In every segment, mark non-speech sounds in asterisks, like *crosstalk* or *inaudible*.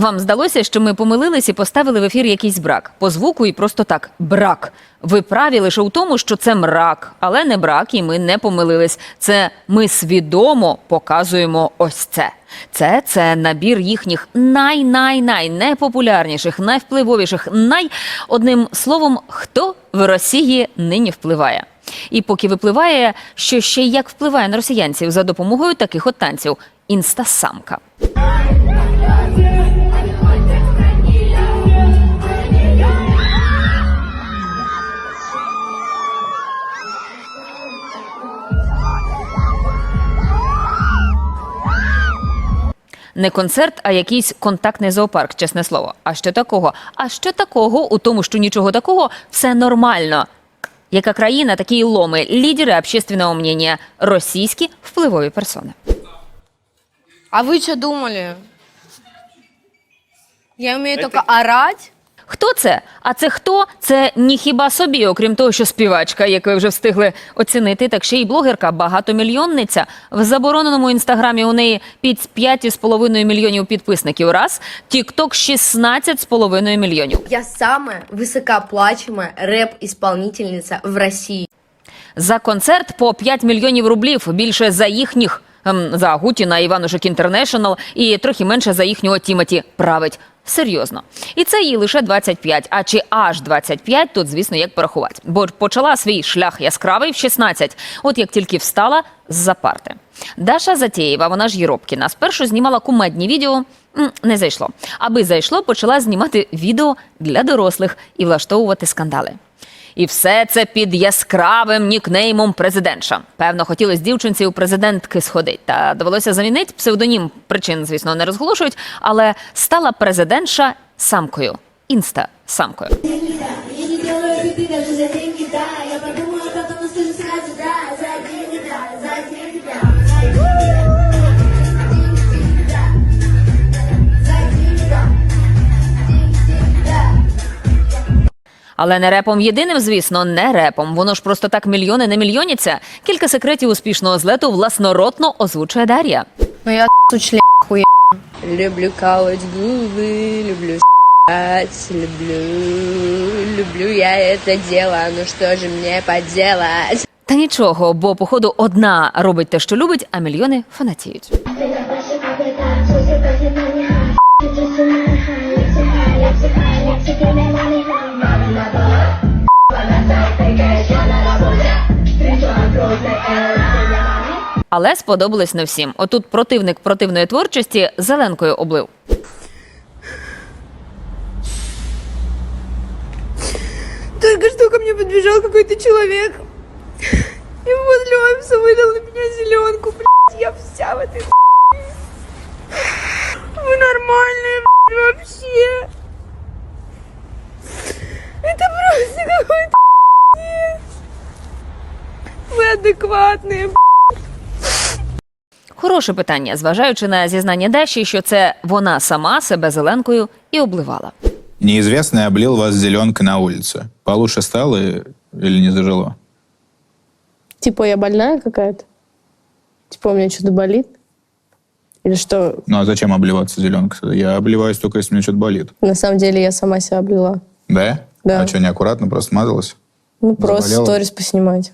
Вам здалося, що ми помилились і поставили в ефір якийсь брак по звуку і просто так брак. Ви праві лише у тому, що це мрак, але не брак, і ми не помилились. Це ми свідомо показуємо ось це. Це це набір їхніх най-най-най найпопулярніших, найвпливовіших, най одним словом, хто в Росії нині впливає. І поки випливає, що ще як впливає на росіянців за допомогою таких от танців інстасамка. Не концерт, а якийсь контактний зоопарк, чесне слово. А що такого? А що такого у тому, що нічого такого, все нормально. Яка країна, такі і ломи, лідери общественного мнення, російські впливові персони. А вы что думали? Я умею только орать. Хто це? А це хто? Це ні хіба собі, окрім того, що співачка, як ви вже встигли оцінити, так ще й блогерка, багатомільйонниця. В забороненому інстаграмі у неї під 5,5 мільйонів підписників. Раз, Тікток 16,5 мільйонів. Я самая высокооплачиваемая рэп-исполнительница в России. За концерт по 5 мільйонів рублів більше за їхніх ем, за Гутіна, Іванушек Інтернешнл і трохи менше за їхнього Тімоті править. Серйозно. І це їй лише 25, а чи аж 25, тут, звісно, як порахувати. Бо почала свій шлях яскравий в 16, от як тільки встала з-за парти. Даша Затєєва, вона ж Єробкіна, спершу знімала кумедні відео, не зайшло. Аби зайшло, почала знімати відео для дорослих і влаштовувати скандали. І все це під яскравим нікнеймом президентша. Певно, хотілося дівчинці у президентки сходить. Та довелося замінити псевдонім. Причин, звісно, не розголошують, але стала президентша самкою. Інста Але не репом єдиним, звісно, не репом. Воно ж просто так мільйони не мільйоняться. Кілька секретів успішного злету власноротно озвучує Дар'я. Но я хуя. Люблю калать губы, люблю с***ать, люблю, люблю я это дело, ну что же мне поделать? Та нічого, бо походу одна робить те, що любить, а мільйони фанатіють. Але сподобалось не всім. Отут противник противної творчості зеленкою облив. Только что ко мне подбежал какой-то человек. И возле офиса вылил на меня зеленку, блядь. Я вся в этой хуйне. Вы нормальные, блядь, вообще. Это просто какой-то пиздец. Вы адекватные, блядь. Хороше питання, зважаючи на зізнання Даші, що це вона сама себе зеленкою і обливала. Неизвестный облил вас зеленкой на улице. Получше стало или не зажило? Типа я больная какая-то? Типа у меня что-то болит? Или что? Ну а зачем обливаться зеленкой? Я обливаюсь только, если мне что-то болит. На самом деле я сама себя облила. Да? Да. А что, неаккуратно просто смазалась? Ну, просто Заболела? сторис поснимать.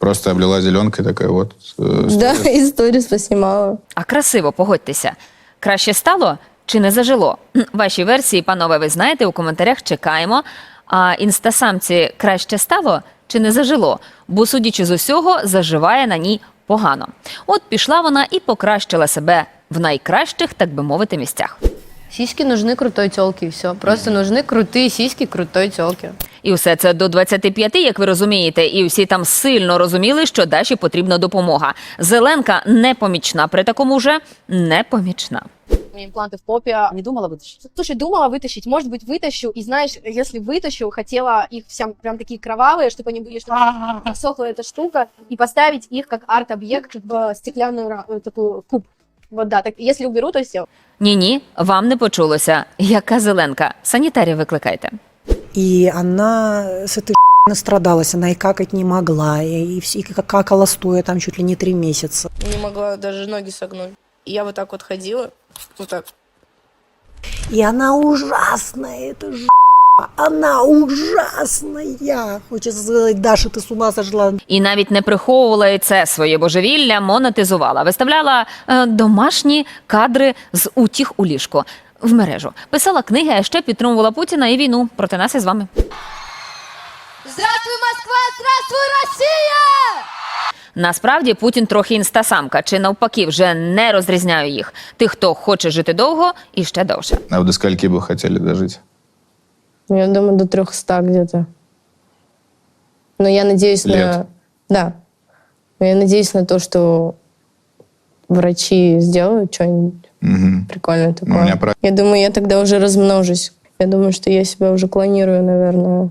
Просто облила зеленкой такая вот. э, Да, сторис. и сторис поснимала. *laughs* А красиво, погодьтеся. Краще стало чи не зажило? Хм, Ваші версії, панове, ви знаєте, у коментарях чекаємо. А інстасамці краще стало чи не зажило? Бо, судячи з усього, заживає на ній погано. От пішла вона і покращила себе в найкращих, так би мовити, місцях. Сиськи нужны крутой телке, и все. Просто нужны крутые сиськи крутой телке. І все це до 25, як ви розумієте, і всі там сильно розуміли, що Даші потрібна допомога. Зеленка непомічна, при такому вже непомічна. мне импланты в попе. Не думала вытащить? Слушай, думала вытащить, может быть, вытащу. И знаешь, если вытащу, хотела их всем прям такие кровавые, чтобы они были, чтобы сохла эта штука, и поставить их как арт-объект в стеклянную ра- э, такую куб. Вот да, так если уберу, то все. Ні, ні, вам не почулося. Яка зеленка? Санітарів викликайте. И она с этой настрадалась, она и какать не могла, и, все, и какала стоя там чуть ли не три месяца. Не могла даже ноги согнуть. И я вот так вот ходила, вот так. И она ужасная, это ж***. Она ужасная. Хочется сказать, Даша, ты с ума сошла. І навіть не приховувала і це своє божевілля, монетизувала, виставляла е, домашні кадри з утіх у ліжко в мережу. Писала книги, а ще підтримувала Путіна і війну проти нас із вами. Здравствуй, Москва! Здравствуй, Россия! Насправді Путін трохи інстасамка, чи навпаки, вже не розрізняю їх. Тих, хто хоче жити довго і ще довше. А до скольки бы хотели дожить? Я думаю, до 300 где-то. Но я надеюсь Лет. на... Да. Но я надеюсь на то, что врачи сделают что-нибудь Мгм. прикольное Ну, такое. у меня про- Я думаю, я тогда уже размножусь. Я думаю, что я себя уже клонирую, наверное,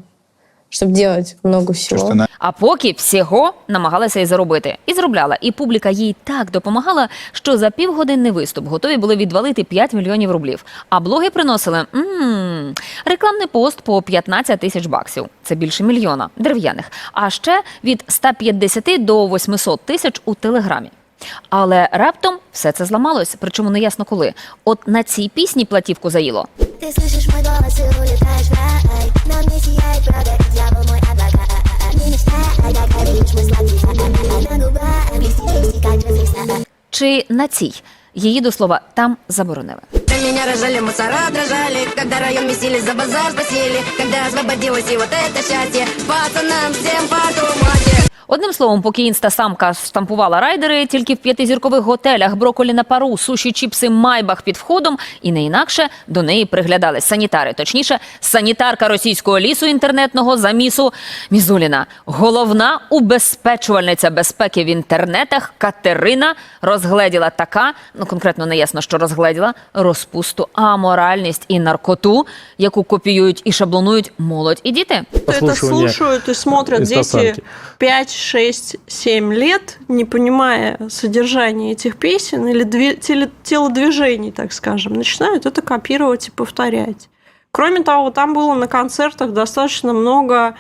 чтобы делать много всего. что А поки всього намагалася і заробити. І зробляла. І публіка їй так допомагала, що за півгодинний виступ готові були відвалити 5 мільйонів рублів. А блоги приносили м рекламний пост по 15 тисяч баксів. Це більше мільйона дерев'яних. А ще від 150 до 800 тисяч у телеграмі. Але раптом все це зламалось, причому не ясно коли. От на цій пісні платівку заїло. Ты слышишь мой голос и улетаешь в рай На мне сияет правда, дьявол мой адвокат Не мечтай, как видишь, мы сладкие На губах блестит, блестит, как звезда Чи на цій її до слова там заборонили. Меня рожали мусора, дрожали, когда район месили, за базар спасили, когда освободилось и вот это счастье, пацанам всем подумайте. Одним словом, поки інстасамка штампувала райдери, тільки в п'ятизіркових готелях броколі на пару, суші, чіпси, майбах під входом, і не інакше до неї приглядались санітари. Точніше, санітарка російського лісу інтернетного замісу Мізуліна. Головна убезпечувальниця безпеки в інтернетах Катерина розгледіла така, ну конкретно не ясно, що розгледіла розпусту, аморальність і наркоту, яку копіюють і шаблонують молодь і діти. это слушают и смотрят дети 5, 6, 7 лет, не понимая содержания этих песен или телодвижений, так скажем, начинают это копировать и повторять. Кроме того, там было на концертах достаточно много,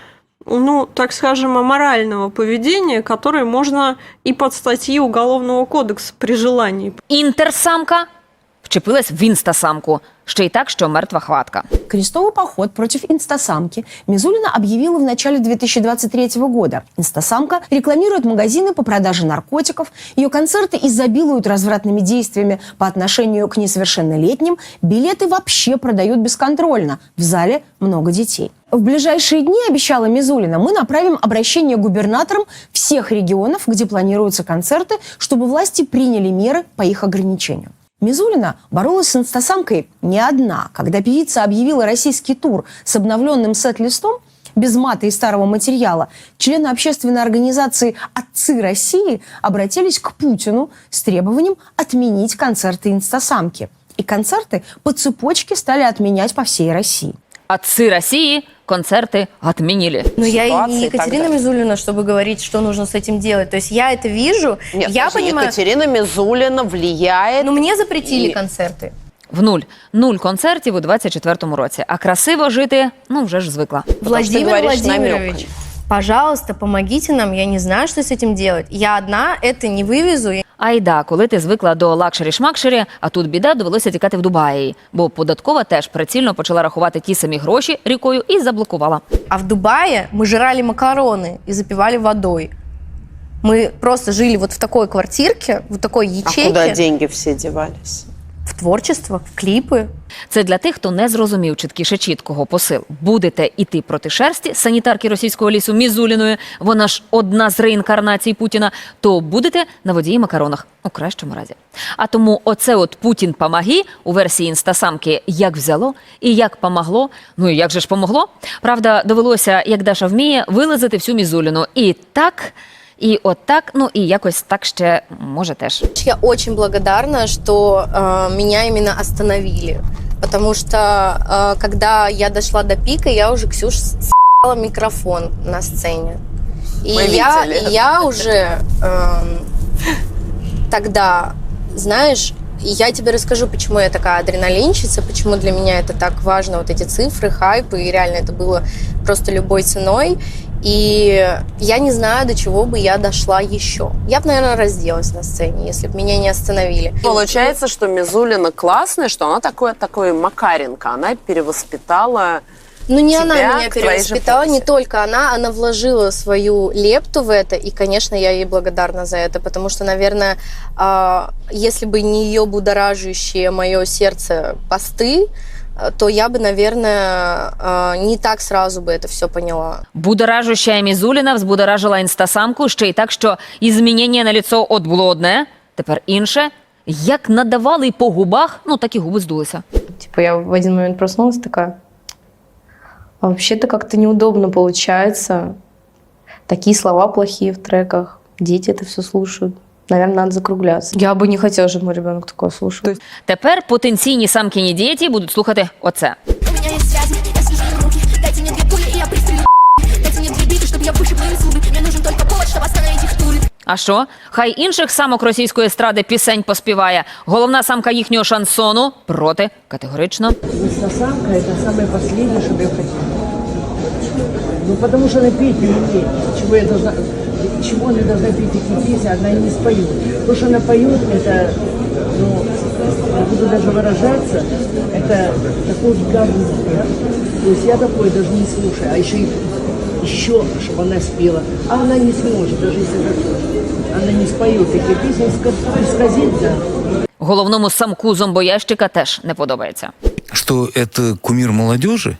ну, так скажем, аморального поведения, которое можно и под статьи Уголовного кодекса при желании Інтерсамка вчепилась в інстасамку. Ще й так, що мертва хватка. Крестовый поход против инстасамки Мизулина объявила в начале 2023 года. Инстасамка рекламирует магазины по продаже наркотиков, ее концерты изобилуют развратными действиями по отношению к несовершеннолетним, билеты вообще продают бесконтрольно, в зале много детей. В ближайшие дни, обещала Мизулина, мы направим обращение губернаторам всех регионов, где планируются концерты, чтобы власти приняли меры по их ограничению. Мизулина боролась с инстасамкой не одна. Когда певица объявила российский тур с обновленным сет-листом, без мата и старого материала, члены общественной организации «Отцы России» обратились к Путину с требованием отменить концерты инстасамки. И концерты по цепочке стали отменять по всей России. Отцы Росії концерти отмінили. Но я и Ситуации не и так Екатерина далее. Мизулина, чтобы говорить, что нужно с этим делать. То есть я это вижу, Нет, я слушай, понимаю. Екатерина Мизулина влияет. Ну, мне запретили И- концерты. В нуль. Нуль концертів у 24-му році. А красиво жити, ну вже ж звикла. что ты Владимир говоришь Владимирович, намёками. пожалуйста, помогите нам. Я не знаю, что с этим делать. Я одна это не вывезу. Айда, коли ти звикла до лакшері-шмакшері, а тут біда, довелося тікати в Дубаї. Бо податкова теж прицільно почала рахувати ті самі гроші рікою і заблокувала. А в Дубае мы жрали макароны и запивали водой. Мы просто жили вот в такой квартирке, в такой А ячейке. куда деньги все девались? Творчество, в клипы. Це для тих, хто не зрозумів чіткіше чіткого посил. Будете іти проти шерсті санітарки російського лісу Мізуліної, вона ж одна з реінкарнацій Путіна, то будете на водії макаронах у кращому разі. А тому оце от Путін помагі у версії інстасамки як взяло і як помогло. Ну і як же ж помогло? Правда, довелося, як Даша вміє, вилазити всю Мізуліну. І так. І от так, ну і якось так ще може теж. Я очень благодарна, что э, меня именно остановили. Потому что э, когда я дошла до пика, я уже Ксюш с***ла микрофон на сцене. И Мы я, видели. и я уже эм, тогда, знаешь, и я тебе расскажу, почему я такая адреналинщица, почему для меня это так важно, вот эти цифры, хайпы, и реально это было просто любой ценой. И я не знаю, до чего бы я дошла еще. Я бы, наверное, разделась на сцене, если бы меня не остановили. Получается, что Мизулина классная, что она такой, такой Макаренко. Она перевоспитала Ну, не тебя она меня перевоспитала, не только она, она вложила свою лепту в это, и, конечно, я ей благодарна за это, потому что, наверное, а, если бы не ее будоражащие мое сердце посты, то я бы, наверное, а, не так сразу бы это все поняла. Будоражущая Мізуліна взбудоражила інстасамку ще й так, що і змінення на ліцо от було одне, тепер інше. Як надавали по губах, ну так і губи здулися. Типа я в один момент проснулась такая, а вообще-то как-то неудобно получается. Такие слова плохие в треках. Дети это все слушают. Наверное, надо закругляться. Я бы не хотела, чтобы мой ребенок такое слушал. Тепер потенційні самкині діти будуть слухати оце. У меня есть связи, я свяжу им руки Дайте мне две пули, и я пристрелю Дайте мне две биты, чтобы я вышибла им зубы Мне нужен только повод, чтобы остановить их туры А що? Хай інших самок російської естради пісень поспіває. Головна самка їхнього шансону проти категорично. Инстасамка – это самое последнее, что я хотела. Ну, потому что она петь не умеет. Чего я должна... Чего она должна петь такие песни, она не споет. То, что она поет, это, ну, я буду даже выражаться, это такой говно. да? То есть я такое даже не слушаю. А еще и еще, чтобы она спела. А она не сможет, даже если захочет. Она не споет такие песни, исказит, да. Головному самку зомбоящика теж не подобається. что это кумир молодежи,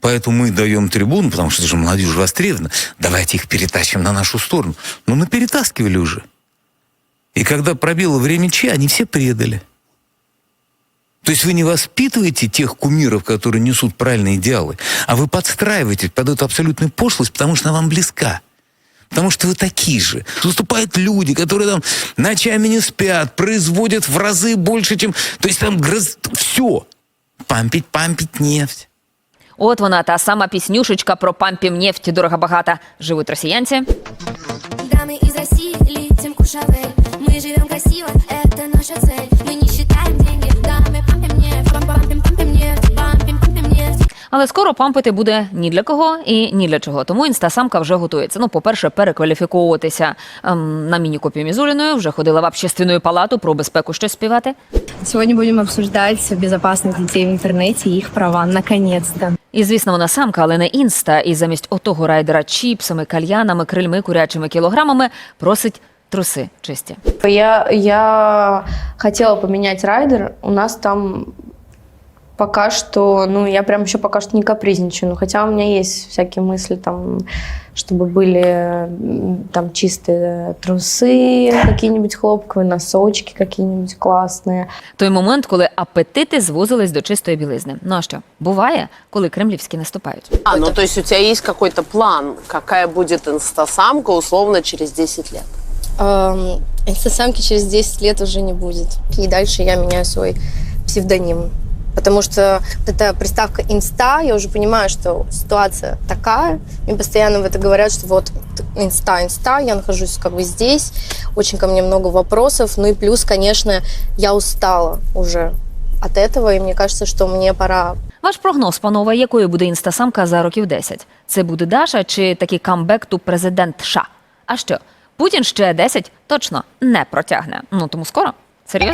Поэтому мы даем трибуну, потому что же молодежь востребована, давайте их перетащим на нашу сторону. Ну, мы перетаскивали уже. И когда пробило время Че, они все предали. То есть вы не воспитываете тех кумиров, которые несут правильные идеалы, а вы подстраиваетесь под эту абсолютную пошлость, потому что она вам близка. Потому что вы такие же. Выступают люди, которые там ночами не спят, производят в разы больше, чем... То есть там все. Пампить, пампить нефть. От вона, та сама піснюшечка про пампім нефть дорого-багата. Живуть росіянці. Дамы из России летим Кушавель Мы живем красиво, это наша цель Мы не считаем деньги, да, мы пампим нефть Пам- Пампим, пампим нефть, пампим, пампим нефть Але скоро пампити буде ні для кого і ні для чого. Тому інстасамка вже готується. Ну, по-перше, перекваліфіковуватися ем, на міні-копію Мізуліною. Вже ходила в общественну палату про безпеку щось співати. Сегодня будем обсуждать безопасность детей в интернете и их права, наконец-то. І, звісно, вона самка, але не інста. І замість отого райдера чіпсами, кальянами, крильми, курячими кілограмами просить труси чисті. Я, я хотела поменять райдер. У нас там пока что, ну, я прям еще пока что не капризничаю. Ну, хотя у меня есть всякие мысли там, чтобы были м, там чистые трусы какие-нибудь хлопковые, носочки какие-нибудь классные. Той момент, коли апетити звозились до чистої білизни. Ну а що? Буває, коли кремлівські наступають. А, ну то есть у тебя есть какой-то план, какая будет инстасамка условно через 10 лет? Эм, инстасамки через 10 лет уже не будет. И дальше я меняю свой псевдоним. Потому что вот эта приставка инста, я уже понимаю, что ситуация такая. Мне постоянно в это говорят, что вот инста, инста, я нахожусь как бы здесь, очень ко мне много вопросов. Ну и плюс, конечно, я устала уже от этого, и мне кажется, что мне пора Ваш прогноз, панове, якою буде інстасамка за років 10? Це буде Даша чи такий камбек ту президент США? А що? Путін ще 10 точно не протягне. Ну тому скоро. Серйозно?